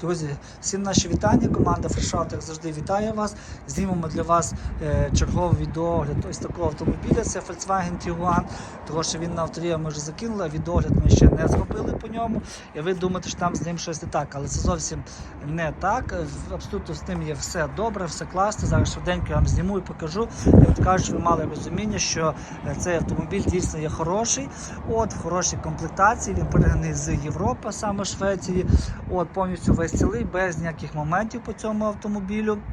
Друзі, всім наші вітання. Команда Фрешаут, як завжди, вітає вас. Знімемо для вас е, черговий відеогляд ось такого автомобіля. Це Volkswagen Tiguan. Тому що він на авторія ми вже закинули, а відеогляд ми ще не зробили по ньому. І ви думаєте, що там з ним щось не так. Але це зовсім не так. Абсолютно з ним є все добре, все класно. Зараз швиденько я вам зніму і покажу. І от кажуть, ви мали розуміння, що е, цей автомобіль дійсно є хороший. От в хорошій комплектації. Він переганий з Європи, саме Швеції. От повністю весь цілий, без ніяких моментів по цьому автомобілю.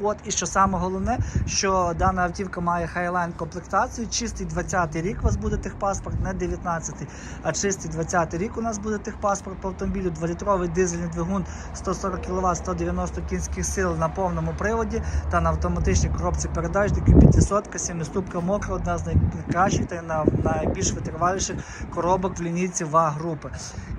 От і що саме головне, що дана автівка має Highline комплектацію. Чистий 20-й рік у вас буде техпаспорт, не 19-й, а чистий 20-й рік у нас буде техпаспорт по автомобілю. 2-літровий дизельний двигун 140 кВт, 190 кінських сил на повному приводі та на автоматичній коробці передач DQ 500, 7-ступка мокра, одна з найкращих та найбільш витриваліших коробок в лінійці ВАГ групи.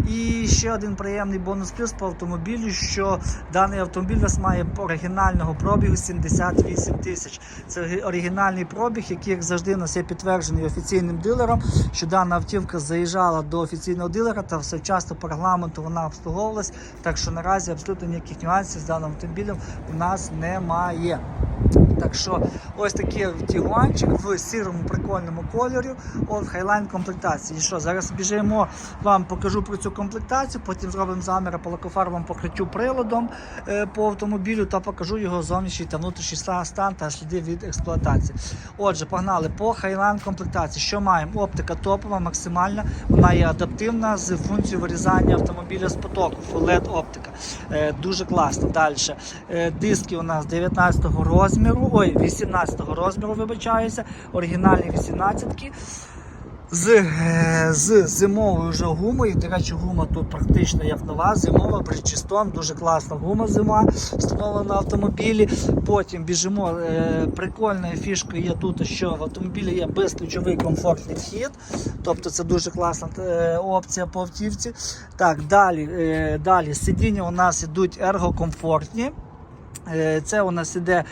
І ще один приємний бонус плюс по автомобілю, що даний автомобіль у нас має оригінального пробігу 78 тисяч. Це оригінальний пробіг, який, як завжди, у нас є підтверджений офіційним дилером, що дана автівка заїжджала до офіційного дилера та все часто по регламенту вона обслуговувалась. Так що наразі абсолютно ніяких нюансів з даним автомобілем у нас немає. Так що ось такий тігуанчик в сірому прикольному кольорі, от хайлайн комплектації. І що, зараз біжимо, вам покажу про цю комплектацію, потім зробимо заміри по лакофарбовому покриттю приладом е, по автомобілю та покажу його зовнішній та внутрішній ста- стан та сліди від експлуатації. Отже, погнали по хайлайн комплектації. Що маємо? Оптика топова, максимальна, вона є адаптивна з функцією вирізання автомобіля з потоку, LED оптика. Е, дуже класно. Далі. Е, диски у нас 19 розміру, ой, 18-го розміру, вибачаюся, оригінальні 18-ки. З, е, з зимовою вже гумою. До речі, гума тут практично як нова, зимова, Bridgestone, дуже класна гума зима, встановлена на автомобілі. Потім біжимо. Е, прикольною фішкою є тут, що в автомобілі є безключовий комфортний вхід. Тобто це дуже класна е, опція по автівці. Так, далі, далі сидіння у нас ідуть ергокомфортні. Е, Це у нас іде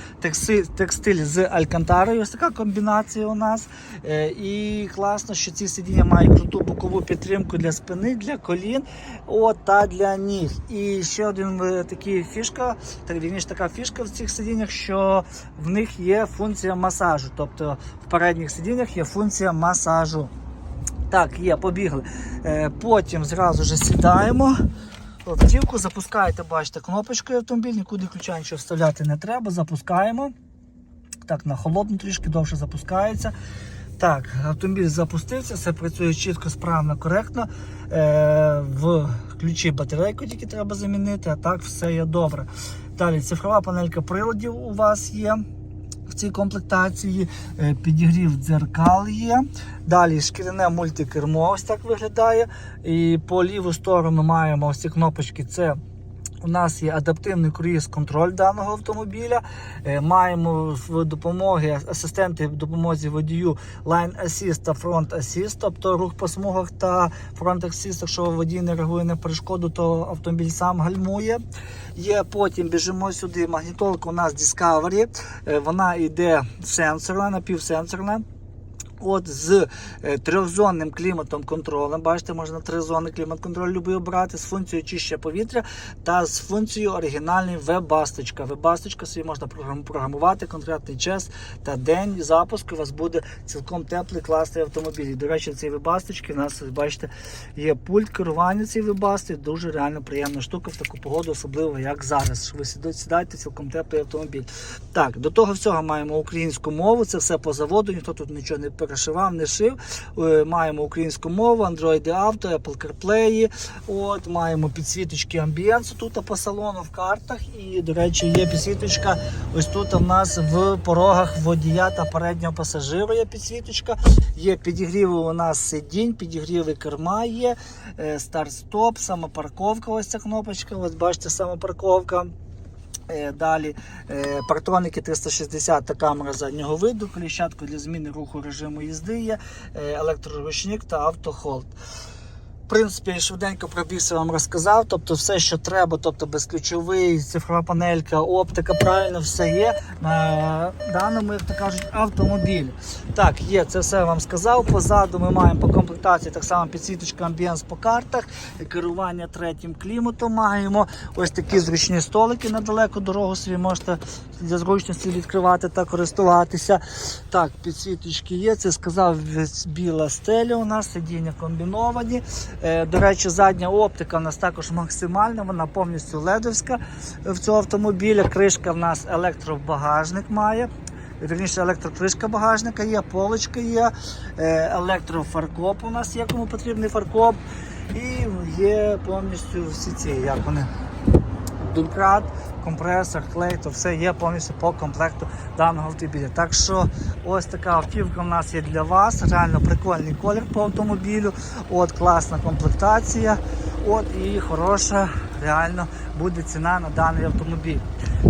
текстиль з алькантарою. Ось така комбінація у нас. Е, І класно, що ці сидіння мають круту бокову підтримку для спини, для колін от, та для ніг. І ще один е, такий фішка, так вірніше, така фішка в цих сидіннях, що в них є функція масажу. Тобто в передніх сидіннях є функція масажу. Так, є, побігли. Потім зразу ж сідаємо. Автівку запускаєте, бачите, кнопочкою автомобіль, нікуди ключа нічого вставляти не треба. Запускаємо. Так, на холодну трішки довше запускається. Так, автомобіль запустився, все працює чітко, справно, коректно. Е, в ключі батарейку тільки треба замінити, а так все є добре. Далі цифрова панелька приладів у вас є. В цій комплектації Е, підігрів дзеркал є. Далі шкіряне мультикермо ось так виглядає. І по ліву сторону маємо ось ці кнопочки. Це у нас є адаптивний круїз-контроль даного автомобіля. Е, Маємо в допомоги асистенти в допомозі водію Line Assist та Front Assist, тобто рух по смугах та Front Assist, якщо водій не реагує на перешкоду, то автомобіль сам гальмує. Є потім біжимо сюди. Магнітолка у нас Discovery. Е, Вона йде сенсорна, напівсенсорна. От з е, трьохзонним кліматом контролем. Бачите, можна три зони клімат-контроль любий обрати з функцією чищення повітря та з функцією оригінальної веб-басточка. Веб-басточка собі можна програмувати конкретний час та день запуску. У вас буде цілком теплий класний автомобіль. І, до речі, цієї веб-басточки у нас, бачите, є пульт керування цією веб-бастою. Дуже реально приємна штука в таку погоду, особливо як зараз. Ви сідаєте, цілком теплий автомобіль. Так, до того всього маємо українську мову. Це все по заводу. Ніхто тут нічого не перешивав, не шив. Е, Маємо українську мову, Android Auto, Apple CarPlay. От маємо підсвіточки амбієнсу тут по салону в картах. І, до речі, є підсвіточка. Ось тут у нас в порогах водія та переднього пасажиру є підсвіточка. Є підігріви у нас сидінь, підігріви керма є, е, старт-стоп, самопарковка. Ось ця кнопочка. Ось бачите, самопарковка. Е, Далі е, партроники 360 та камера заднього виду, коліщатка для зміни руху режиму їзди є, е, електроручник та автохолд. Принципі, швиденько пробігся вам розказав. Тобто, все, що треба, тобто безключовий, цифрова панелька, оптика, правильно все є на даному, як то кажуть, автомобілі. Так, є, це все вам сказав. Позаду ми маємо по комплектації так само підсвіточка амбієнс по картах, керування третім кліматом маємо. Ось такі зручні столики на далеку дорогу собі можете для зручності відкривати та користуватися. Так, підсвіточки є. Це сказав біла стеля. У нас сидіння комбіновані. Е, До речі, задня оптика у нас також максимальна, вона повністю ледовська в цього автомобіля. Кришка в нас електробагажник має. Вірніше, електрокришка багажника є, полочка є, е, електрофаркоп у нас є, кому потрібний фаркоп. І є повністю всі ці, як вони, Думкрат, компресор, клей, то все є повністю по комплекту даного автомобіля. Так що ось така автівка в нас є для вас. Реально прикольний колір по автомобілю. От класна комплектація. От і хороша реально буде ціна на даний автомобіль.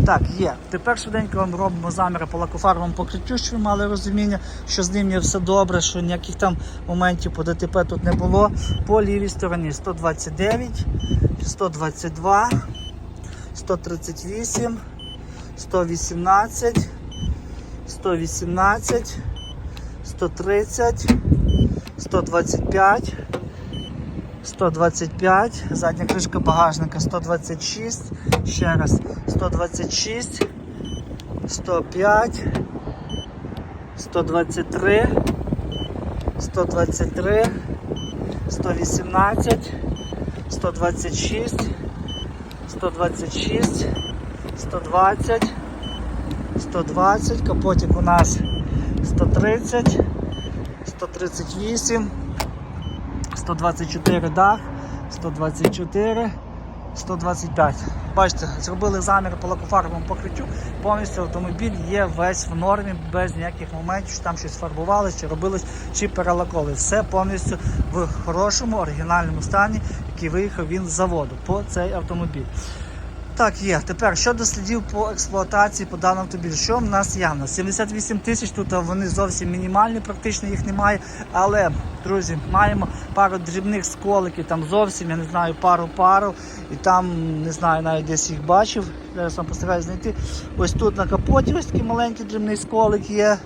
Так, є. Тепер швиденько вам робимо заміри по лакофарбовому покриттю, щоб ви мали розуміння, що з ним є все добре, що ніяких там моментів по ДТП тут не було. По лівій стороні 129, 122. 138, 118, 118, 130, 125, 125, задня кришка багажника 126, ще раз 126, 105, 123, 123, 118, 126, 126, 120, 120, капотик у нас 130, 138, 124 дах, 124, 125. Бачите, зробили замір по лакофарбовому покриттю. Повністю автомобіль є весь в нормі, без ніяких моментів, що там щось фарбувалось, чи робилось, чи перелаковували. Все повністю в хорошому оригінальному стані, який виїхав він з заводу по цей автомобіль. Так, є. Тепер щодо слідів по експлуатації по даному автомобілю. Що в нас? У 78 тисяч, тут вони зовсім мінімальні, практично їх немає. Але, друзі, маємо пару дрібних сколиків, там зовсім, я не знаю, пару-пару. І там, не знаю, навіть десь їх бачив. Зараз вам постараюсь знайти. Ось тут на капоті ось такий маленький дрібний сколик є.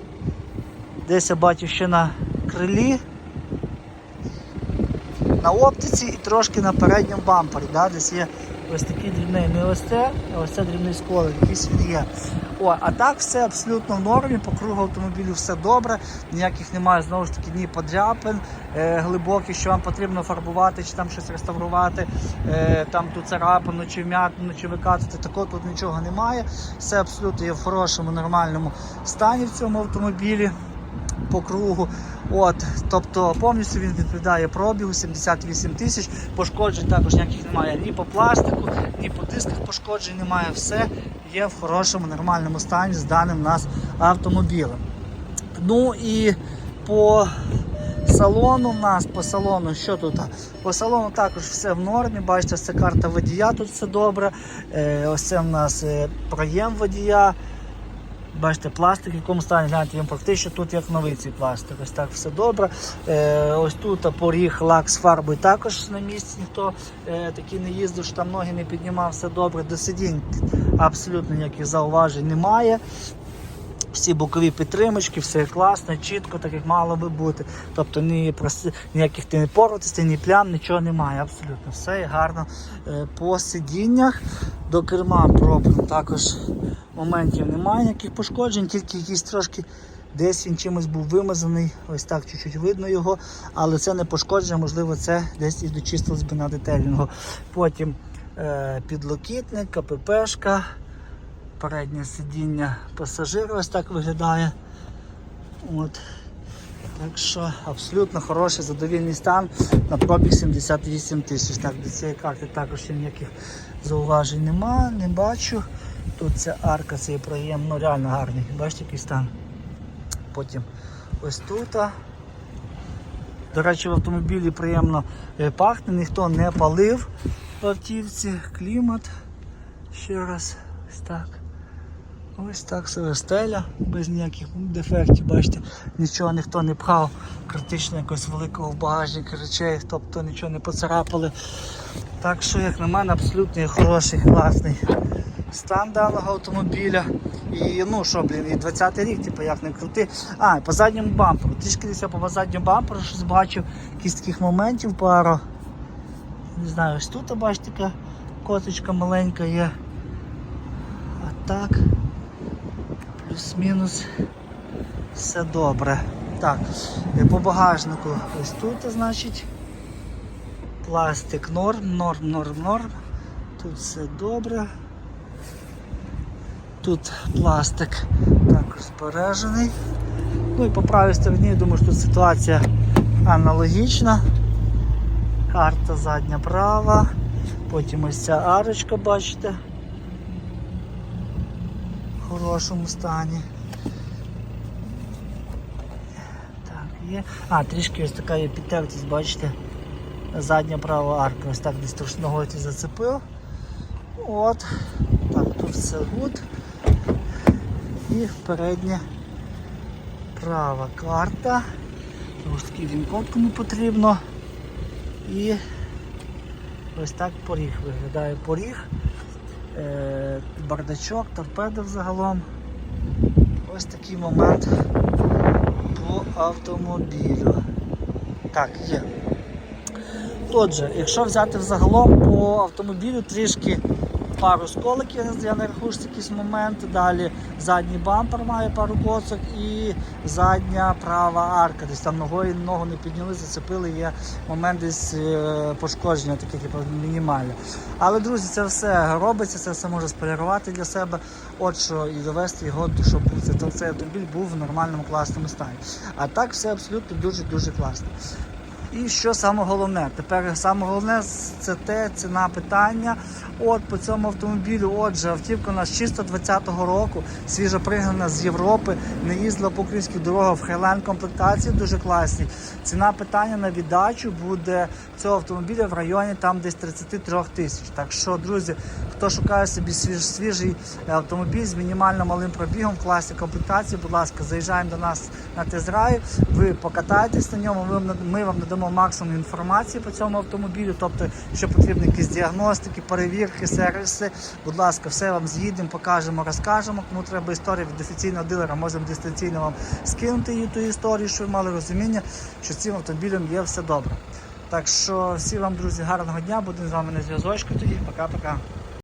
Десь я бачив ще на крилі. На оптиці і трошки на передньому бампері. Да? Десь є ось такий дрібний, не а ось це дрібний сколик, якийсь він є. О, а так все абсолютно в нормі, по кругу автомобілю все добре, ніяких немає знову ж таки ні подряпин е, глибоких, що вам потрібно фарбувати чи там щось реставрувати, е, там ту царапину, чи вмятину, чи викатати, такого тут нічого немає. Все абсолютно є в хорошому, нормальному стані в цьому автомобілі по кругу. От, тобто повністю він відповідає пробігу 78 тисяч. Пошкоджень також ніяких немає ні по пластику, ні по дисках пошкоджень немає. Все є в хорошому нормальному стані з даним нас автомобілем. Ну і по салону в нас, по салону, що тут? По салону також все в нормі. Бачите, це карта водія, тут все добре. Е, ось це в нас е, проєм водія. Бачите, пластик, в якому стані, гляньте, він практично тут як новий цей пластик. Ось так все добре. Е, ось тут поріг лак з фарбою також на місці, ніхто е, такий не їздив, що там ноги не піднімав, все добре. До сидінь абсолютно ніяких зауважень немає. Всі бокові підтримочки, все класно, чітко, так як мало би бути. Тобто ні, ніяких ти не порватостей, ні плям, нічого немає. Абсолютно все гарно е, по сидіннях. До керма пробно також моментів немає ніяких пошкоджень, тільки якісь трошки десь він чимось був вимазаний, ось так чуть-чуть видно його, але це не пошкодження, можливо, це десь і дочистилось би на детелінгу. Потім е, підлокітник, КППшка, переднє сидіння пасажира ось так виглядає. От. Так що абсолютно хороший задовільний стан на пробіг 78 тисяч. Так, до цієї карти також ніяких зауважень нема, не бачу. Тут ця арка, цей проєм, ну реально гарний. Бачите, який стан. Потім ось тут. До речі, в автомобілі приємно е, пахне, ніхто не палив в автівці, клімат. Ще раз ось так. Ось так себе стеля, без ніяких дефектів, бачите, нічого ніхто не пхав, критично якось великого в багажник речей, тобто нічого не поцарапали. Так що, як на мене, абсолютно хороший, класний стан даного автомобіля. І ну що, блін, і 20-й рік, типу, як не крути. А, по задньому бамперу. Трішки десь я по задньому бамперу щось бачив, якісь таких моментів пару. Не знаю, ось тут бачите, така коточка маленька є. А так, плюс-мінус все добре. Так, по багажнику ось тут, значить, пластик норм, норм, норм, норм. Тут все добре. Тут пластик також збережений. Ну і по правій стороні, я думаю, що тут ситуація аналогічна. Карта задня права. Потім ось ця арочка, бачите. В хорошому стані. Так, є. А, трішки ось така є підтертість, бачите. Задня права арка. Ось так десь трошки ногою зацепив. От. Так, тут все гуд. І передня права карта. Ось такий він код кому потрібно. І ось так поріг виглядає поріг. Е, бардачок, торпеди взагалом. Ось такий момент по автомобілю. Так, є. Отже, якщо взяти взагалом по автомобілю трішки пару сколиків, я не рахую, якийсь момент. Далі задній бампер має пару коцок і задня права арка. Десь там ногою ногу не підняли, зацепили, є момент десь е, пошкодження, таке типу, мінімальне. Але, друзі, це все робиться, це все може сполірувати для себе. От що і довести його, щоб цей автомобіль був в нормальному класному стані. А так все абсолютно дуже-дуже класно. І що саме головне? Тепер саме головне це те ціна питання. От по цьому автомобілю, отже, автівка у нас чисто 20-го року, свіжо пригнана з Європи, не їздила по українських дорогах в хайлайн комплектації, дуже класні. Ціна питання на віддачу буде цього автомобіля в районі там десь 33 тисяч. Так що, друзі, хто шукає собі свіж, свіжий автомобіль з мінімально малим пробігом в класі комплектації, будь ласка, заїжджаємо до нас на тест-драйв, ви покатаєтесь на ньому, ми, вам- ми надамо максимум інформації по цьому автомобілю, тобто, що потрібно якісь діагностики, перевірки, сервіси. Будь ласка, все вам з'їдемо, покажемо, розкажемо. Кому треба історія від офіційного дилера, можемо дистанційно вам скинути ту історію, щоб ви мали розуміння, що з цим автомобілем є все добре. Так що всім вам, друзі, гарного дня, будемо з вами на зв'язочку тоді. Пока-пока.